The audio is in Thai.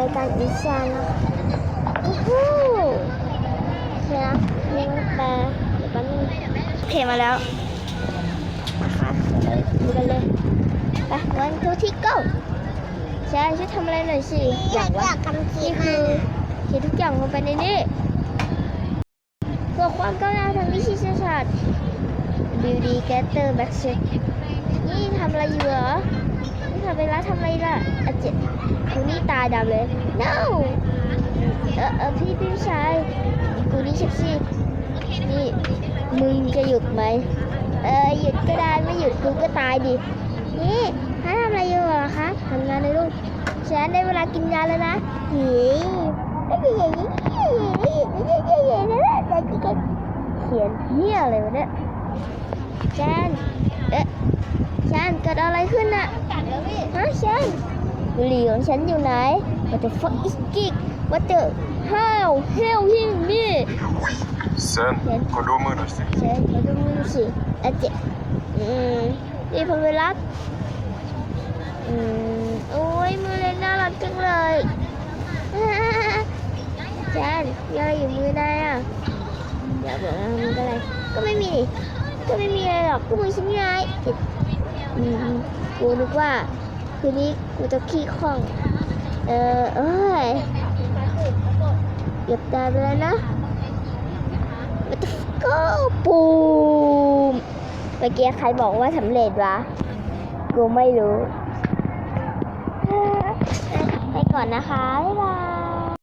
รายการอีสานนะโอ้โหเนี่ยนี่มันแปลเดี๋ยวแป๊บนึงโอเคมาแล้วนะคะดูกันเลยไปวันทูที่ go ใช่ช่วยทำอะไรหน่อยสิอยากว่านี่คือเขียนทุกอย่างลงไปในนี้เพื่อความก้าวหน้าทางวิทยาศาสตร์ Beauty Getter Back Check นี่ทำอะไรอยู่เหรอนี่ทำเวลาทำอะไรล่ะอาเจ็ดกูนี่ ตาดำเลย no เออเออพี่พี่ชายกูนี่เช็คซี่นี่มึงจะหยุดไหมเออหยุดก็ได้ไม่หยุดกูก็ตายดิ นี่ถ้าทำอะไรอยู่เหรอคะทำงานเลยลูกฉันได้เวลากินยาแล้วนะเฮ้ยเขียนเหี้ยอะไรวะเนี่ยแจนเอ๊ะแจนเกิดอะไรขึ้นน่ะฮะแจน บุหรี่ของฉันอยู่ไหน What the fuck is geek What the hell hell him me เซนขอดูมือหน่อยสิเชิญมาดูมือสิอาเจ็อืมนี่พเวรัตอืมโอ้ยมือเล็กน่ารักจังเลยแจนมีอะไรอยู่มือนายอะอย่าบอกนะมืออะไรก็ไม่มี ก็ไม่มีอะไรหรอกก็มือฉันไงอืมกูนึกว่า คืนนี้กูจะขี้ข้อง เออเอ้ยเก็บตาไปแล้วนะมันจะก็ปูมเมื่อกี้ใครบอกว่าสำเร็จวะ กูไม่รู้ ไปก่อนนะคะ บ๊ายบาย